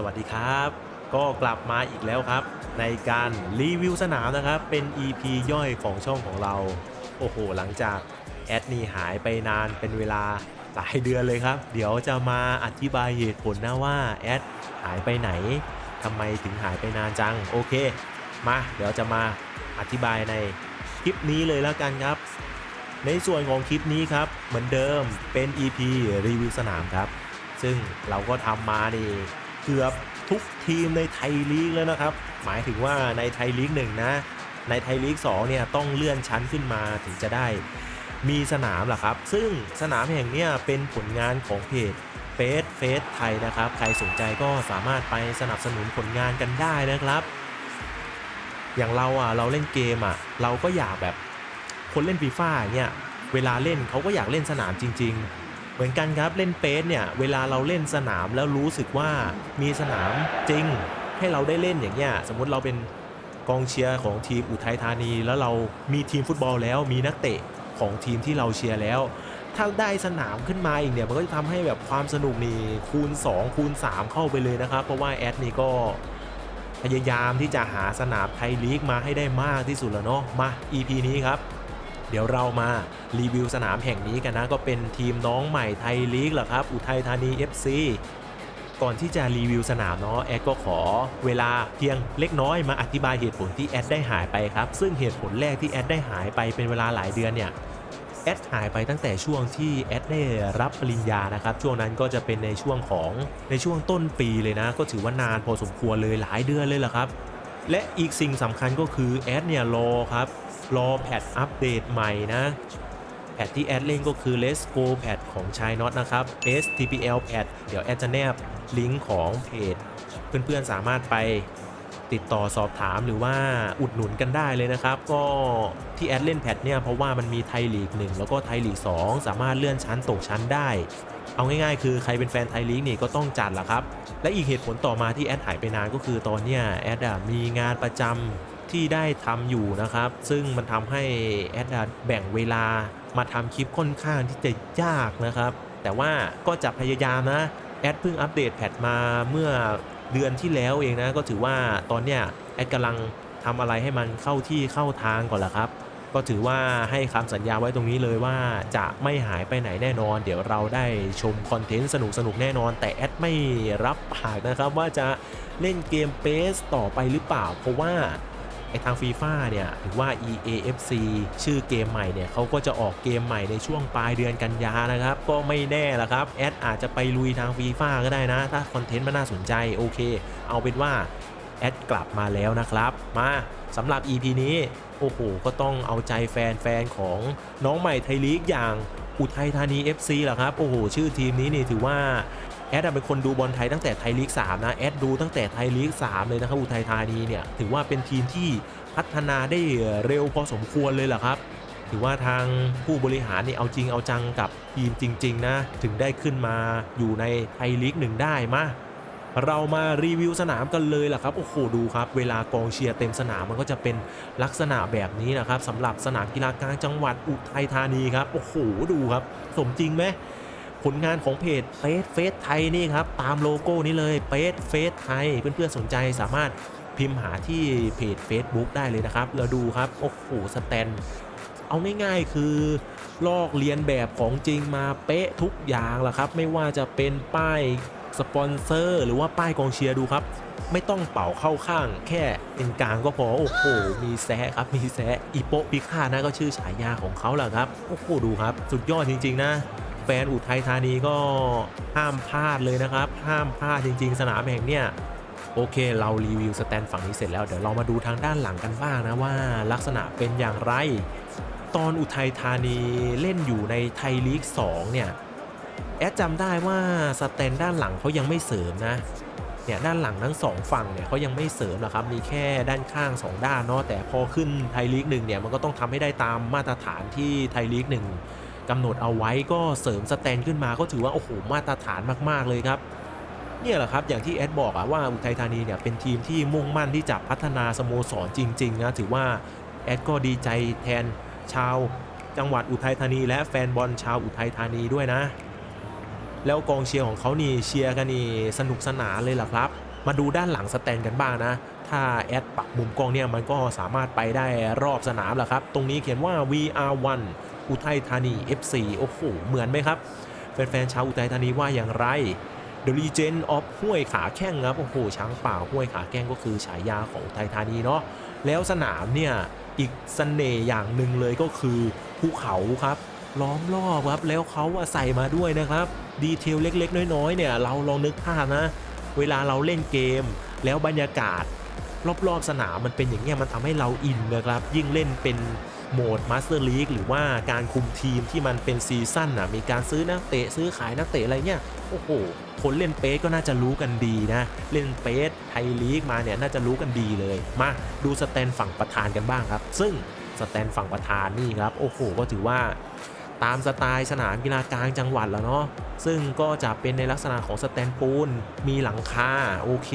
สวัสดีครับ ก็กลับมาอีกแล้วครับ ในการรีวิวสนามนะครับ เป็น EP ย่อยของช่องของเรา โอ้โห หลังจากแอดนี่หายไปนานเป็นเวลาหลายเดือนเลยครับ เดี๋ยวจะมาอธิบายเหตุผลนะว่าแอดหายไปไหนทำไมถึงหายไปนานจัง โอเค มาเดี๋ยวจะมาอธิบายในคลิปนี้เลยแล้วกันครับ ในส่วนของคลิปนี้ครับ เหมือนเดิมเป็น EP รีวิวสนามครับซึ่งเราก็ทำมานี่ เกือบทุกทีมในไทยลีกแล้วนะครับ หมายถึงว่าในไทยลีกหนึ่งนะ ในไทยลีก2เนี่ยต้องเลื่อนชั้นขึ้นมาถึงจะได้ มีสนามล่ะครับ ซึ่งสนามแห่งนี้เป็นผลงานของเพจเฟสเฟสไทยนะครับ ใครสนใจก็สามารถไปสนับสนุนผลงานกันได้นะครับ อย่างเราอะเราเล่นเกมอะเราก็อยากแบบคนเล่นฟีฟ่าเนี่ยเวลาเล่นเขาก็อยากเล่นสนามจริง ๆ เหมือนกันครับเล่นเปสเนี่ยเวลาเราเล่นสนามแล้วรู้สึกว่ามีสนามจริง ให้เราได้เล่นอย่างเงี้ยสมมติเราเป็นกองเชียร์ของทีมอุทัยธานี แล้วเรามีทีมฟุตบอลแล้วมีนักเตะของทีมที่เราเชียร์แล้ว ถ้าได้สนามขึ้นมาอีกเนี่ยมันก็จะทำให้แบบความสนุกนี่คูณ 2 คูณ 3 เข้าไปเลยนะครับ เพราะว่าแอดนี่ก็พยายามที่จะหาสนามไทยลีกมาให้ได้มากที่สุดแล้วเนาะมา EP นี้ครับ เดี๋ยวเรามารีวิวสนามแห่งนี้กันนะ ก็เป็นทีมน้องใหม่ไทยลีกแหละครับ อุทัยธานี FC ก่อนที่จะรีวิวสนามเนาะแอดก็ขอเวลาเพียงเล็กน้อยมาอธิบายเหตุผลที่แอดได้หายไปครับ ซึ่งเหตุผลแรกที่แอดได้หายไปเป็นเวลาหลายเดือนเนี่ยแอดหายไปตั้งแต่ช่วงที่แอดได้รับปริญญานะครับ ช่วงนั้นก็จะเป็นในช่วงของในช่วงต้นปีเลยนะ ก็ถือว่านานพอสมควรเลยหลายเดือนเลยละครับ และอีกสิ่งสำคัญก็คือแอดเนี่ยรอครับ รอแพทอัปเดตใหม่นะ แพทที่แอดเล่นก็คือ Let's Go แพทของชายน็อตนะครับ STPL แพทเดี๋ยวแอดจะแนบลิงก์ของเพจ เพื่อนๆสามารถไป ติดต่อสอบถามหรือว่าอุดหนุนกันได้เลยนะครับ ก็ที่แอดเล่นแพทเนี่ยเพราะว่ามันมีไทยลีก 1 แล้วก็ไทยลีก 2 สามารถเลื่อนชั้นตกชั้นได้ เอาง่ายๆ คือใครเป็นแฟนไทยลีกนี่ก็ต้องจัดละครับ และอีกเหตุผลต่อมาที่แอดหายไปนานก็คือตอนเนี้ยแอดมีงานประจำที่ได้ทำอยู่นะครับ ซึ่งมันทำให้แอดแบ่งเวลามาทำคลิปค่อนข้างที่จะยากนะครับ แต่ว่าก็จะพยายามนะ แอดเพิ่งอัปเดตแพทมาเมื่อเดือนที่แล้วเองนะ ก็ถือว่าตอนเนี้ยแอดกำลังทำอะไรให้มันเข้าที่เข้าทางก่อนละครับ ก็ถือว่าให้คำสัญญาไว้ตรงนี้เลยว่าจะไม่หายไปไหนแน่นอน เดี๋ยวเราได้ชมคอนเทนต์สนุกสนุกแน่นอน แต่แอดไม่รับปากนะครับว่าจะเล่นเกมเปสต่อไปหรือเปล่า เพราะว่า ไอทางฟีฟ่าเนี่ยหรือว่า EAFC ชื่อเกมใหม่เนี่ยเขาก็จะออกเกมใหม่ในช่วงปลายเดือนกันยานะครับ ก็ไม่แน่ละครับ แอดอาจจะไปลุยทางฟีฟ่าก็ได้นะ ถ้าคอนเทนต์มันน่าสนใจโอเค เอาเป็นว่าแอดกลับมาแล้วนะครับ มาสำหรับ EP นี้ โอ้โห ก็ต้องเอาใจแฟนๆของน้องใหม่ไทยลีกอย่างอุทัยธานี FC แหละครับ โอ้โห ชื่อทีมนี้นี่ถือว่า แอดเป็นคนดูบอลไทยตั้งแต่ไทยลีก3นะแอดดูตั้งแต่ไทยลีก3เลยนะครับอุทัยธานีเนี่ยถือว่าเป็นทีมที่พัฒนาได้เร็วพอสมควรเลยแหละครับถือว่าทางผู้บริหารนี่เอาจริงเอาจังกับทีมจริง ๆ นะ ถึงได้ขึ้นมาอยู่ในไทยลีกหนึ่งได้มาเรามารีวิวสนามกันเลยล่ะครับโอ้โหดูครับ เวลากองเชียร์เต็มสนามมันก็จะเป็นลักษณะแบบนี้นะครับสำหรับสนามกีฬากลางจังหวัดอุทัยธานีครับโอ้โหดูครับ สมจริงไหม ผลงานของเพจเฟสเฟสไทยนี่ครับ ตามโลโก้นี้เลยเฟสเฟสไทย เพื่อนๆสนใจสามารถพิมพ์หาที่เพจ Facebook ได้เลยนะครับแล้วดูครับ โอ้โหสแตน เอาง่ายๆคือ ลอกเลียนแบบของจริงมาเป๊ะทุกอย่างละครับ ไม่ว่าจะเป็นป้ายสปอนเซอร์ หรือว่าป้ายกองเชียร์ดูครับ ไม่ต้องเป่าเข้าข้าง แค่เป็นกลางก็พอ โอ้โห มีแซะครับ มีแซะอีโปะพิฆานะก็ชื่อฉายาของเขาแหละครับ โอ้โหดูครับ สุดยอดจริง ๆ นะ ฟนอุทัยธานีก็ห้ามพลาดเลยนะครับ ห้ามพลาดจริง ๆ สนามแห่งเนี่ยโอเค เรารีวิวสแตนฝั่งนี้เสร็จแล้วเดี๋ยวเรามาดูทางด้านหลังกันบ้างนะว่าลักษณะเป็นอย่างไร ตอนอุทัยธานีเล่นอยู่ในไทยลีก 2 เนี่ย แอดจำได้ว่าสแตนด้านหลังเขายังไม่เสริมนะเนี่ยด้านหลังทั้งสองฝั่งเนี่ยเขายังไม่เสริมหรอกครับมีแค่ด้านข้าง 2 ด้านเนาะแต่พอขึ้นไทยลีกหนึ่งเนี่ยมันก็ต้องทำให้ได้ตามมาตรฐานที่ไทยลีกหนึ่ง กำหนดเอาไว้ก็เสริมสแตนขึ้นมาก็ถือว่าโอ้โหมาตรฐานมากๆเลยครับเนี่ยแหละครับอย่างที่แอดบอกอะว่าอุทัยธานีเนี่ยเป็นทีมที่มุ่งมั่นที่จะพัฒนาสโมสรจริงๆนะถือว่าแอดก็ดีใจแทนชาวจังหวัดอุทัยธานี และแฟนบอลชาวอุทัยธานีด้วยนะ แล้วกองเชียร์ของเขานี่เชียร์กันนี่สนุกสนานเลยล่ะครับ มาดูด้านหลังสแตนกันบ้างนะ ถ้าแอดปรับมุมกล้องเนี่ยมันก็สามารถไปได้รอบสนามแหละครับ ตรงนี้เขียนว่า VR1 อุทัยธานี FC โอ้โห เหมือนไหมครับ แฟนๆชาวอุทัยธานีว่าอย่างไร The Legend of ห้วยขาแข้งครับ โอ้โห ช้างป่าห้วยขาแข้งก็คือฉายาของอุทัยธานีเนาะ แล้วสนามเนี่ย อีกเสน่ห์อย่างหนึ่งเลยก็คือภูเขาครับ ล้อมรอบครับ แล้วเขาใส่มาด้วยนะครับ ดีเทลเล็กๆ น้อยๆ เนี่ย เราลองนึกภาพนะ เวลาเราเล่นเกม แล้วบรรยากาศรอบๆสนามมันเป็นอย่างเงี้ยมันทำให้เราอินนะครับ ยิ่งเล่นเป็น โหมดมาสเตอร์ลีกหรือว่าการคุมทีมที่มันเป็นซีซั่นอะมีการซื้อนักเตะซื้อขายนักเตะอะไรเงี้ยโอ้โหคนเล่นเปสก็น่าจะรู้กันดีนะ เล่นเปสไทยลีกมาเนี่ยน่าจะรู้กันดีเลย มาดูสแตนฝั่งประธานกันบ้างครับ ซึ่งสแตนฝั่งประธานนี่ครับ โอ้โห ก็ถือว่าตามสไตล์สนามกีฬากลางจังหวัดแล้วเนาะซึ่งก็จะเป็นในลักษณะของสแตนปูน มีหลังคาโอเค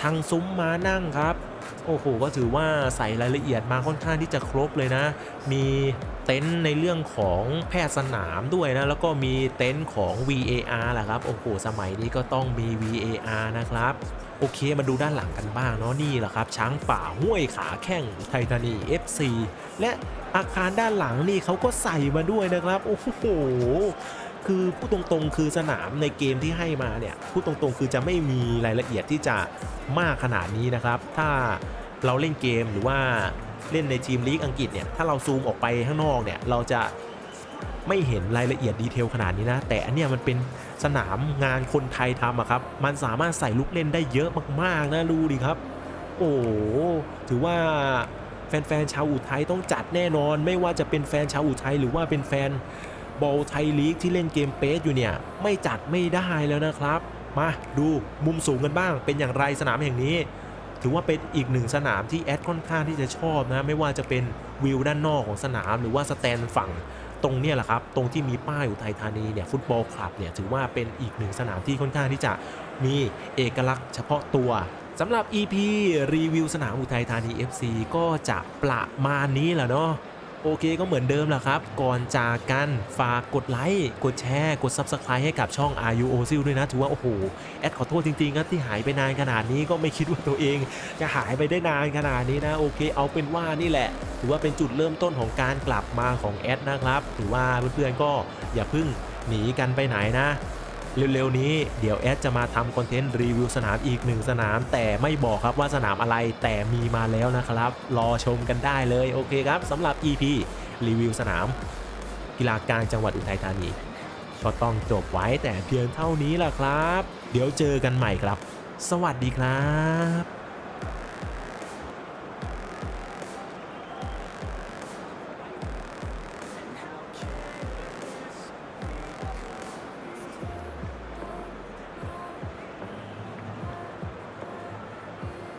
ทางซุ้มมานั่งครับ โอ้โหก็ถือว่าใส่รายละเอียดมาค่อนข้างที่จะครบเลยนะ มีเต็นท์ในเรื่องของแพทย์สนามด้วยนะ แล้วก็มีเต็นท์ของ VAR แหละครับ โอ้โห สมัยนี้ก็ต้องมี VAR นะครับโอเคมาดูด้านหลังกันบ้างเนาะนี่แหละครับ ช้างป่าห้วยขาแข้งไททานี FC และอาคารด้านหลังนี่เขาก็ใส่มาด้วยนะครับ โอ้โห คือพูดตรงๆ คือสนามในเกมที่ให้มาเนี่ยพูดตรงๆ คือจะไม่มีรายละเอียดที่จะมากขนาดนี้นะครับ ถ้าเราเล่นเกมหรือว่าเล่นในทีมลีกอังกฤษเนี่ยถ้าเราซูมออกไปข้างนอกเนี่ยเราจะไม่เห็นรายละเอียดดีเทลขนาดนี้นะ แต่อันเนี้ยมันเป็นสนามงานคนไทยทำอะครับ มันสามารถใส่ลูกเล่นได้เยอะมากๆนะดูดิครับ โอ้ถือว่าแฟนๆชาวอุทัยต้องจัดแน่นอน ไม่ว่าจะเป็นแฟนชาวอุทัยหรือว่าเป็นแฟน บอลไทยลีกที่เล่นเกมเปสอยู่เนี่ย ไม่จัดไม่ได้แล้วนะครับ มาดูมุมสูงกันบ้าง เป็นอย่างไรสนามแห่งนี้ ถือว่าเป็นอีกหนึ่งสนามที่แอดค่อนข้างที่จะชอบนะไม่ว่าจะเป็นวิวด้านนอกของสนาม หรือว่าสแตนฝั่งตรงเนี้แหละครับ ตรงที่มีป้ายอุทัยธานีเนี่ยฟุตบอลคลับเนี่ยถือว่าเป็นอีกหนึ่งสนามที่ค่อนข้างที่จะมีเอกลักษณ์เฉพาะตัวสำหรับ EP รีวิวสนามอุทัยธานี FC ก็จะประมาณนี้แหละเนาะ โอเคก็เหมือนเดิมแหละครับ ก่อนจากกันฝากกดไลค์กดแชร์กด Subscribe ให้กับช่อง RU o z i l ด้วยนะ ถือว่า โอ้โห แอดขอโทษจริงๆครับที่หายไปนานขนาดนี้ก็ไม่คิดว่าตัวเอง จะหายไปได้นานขนาดนี้นะ โอเค เอาเป็นว่านี่แหละ ถือว่าเป็นจุดเริ่มต้นของการกลับมาของแอดนะครับ ถือว่าเพื่อนๆก็อย่าเพิ่งหนีกันไปไหนนะ เร็วๆนี้เดี๋ยวแอดจะมาทำคอนเทนต์รีวิวสนามอีกหนึ่งสนาม แต่ไม่บอกครับว่าสนามอะไรแต่มีมาแล้วนะครับ รอชมกันได้เลยโอเคครับสำหรับ EP รีวิวสนาม กีฬากลางจังหวัดอุทัยธานีก็ต้องจบไว้แต่เพียงเท่านี้แหละครับ เดี๋ยวเจอกันใหม่ครับ สวัสดีครับ